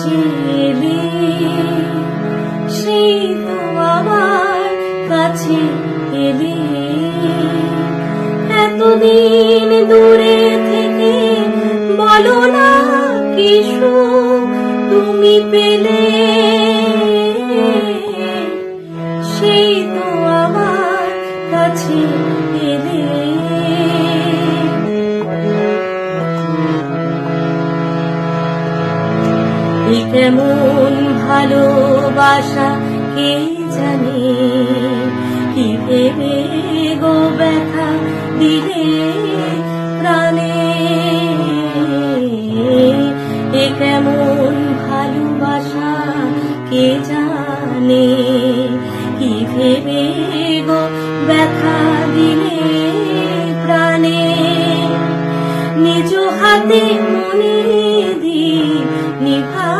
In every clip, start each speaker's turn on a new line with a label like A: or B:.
A: কাছে এলে সেই তো কাছে এতদিন দূরে থেকে বলো না কিশু তুমি পেলে। সেই তো আমার কাছে কেমন ভালোবাসা কে জানে? কি ভেবে গো ব্যথা দিলে প্রাণে? এ কেমন ভালোবাসা কে জানে? কি ভেবে গো ব্যথা দিলে প্রাণে? নিজ হাতে মনে দি নিভায়ে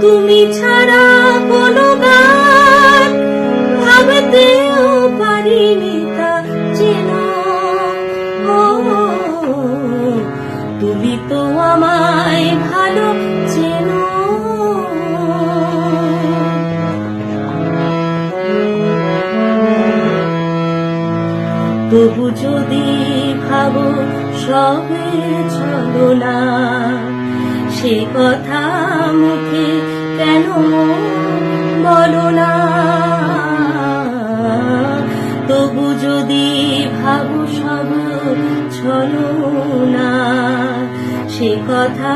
A: তুমি ছাড়া কোনো গান ভাবতেও পারিনি তা চেনো তুমি তো আমায় ভালো চেনো। তবু যদি ভাবো সবে চলো না সে কথা মুখে কেন বলো না? তবু যদি ভাবো সব চলো না, সে কথা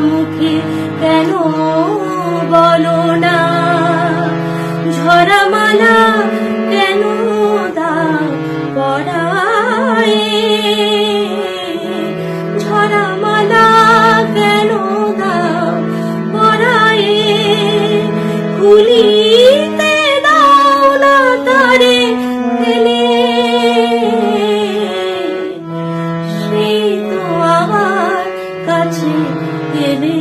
A: মুখে কেন বলো না? ঝরা খুলিতে দাও না তারে ফেলে সেই তো আমার কাছে এলে।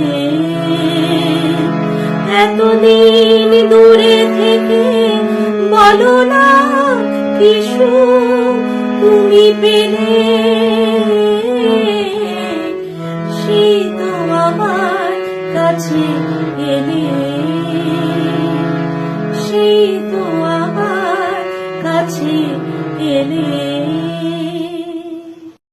A: এতদিন দূরে থেকে বলো না কিশু তুমি পেলে। সেই তো আমার কাছে এলে সেই তো আমার কাছে এলে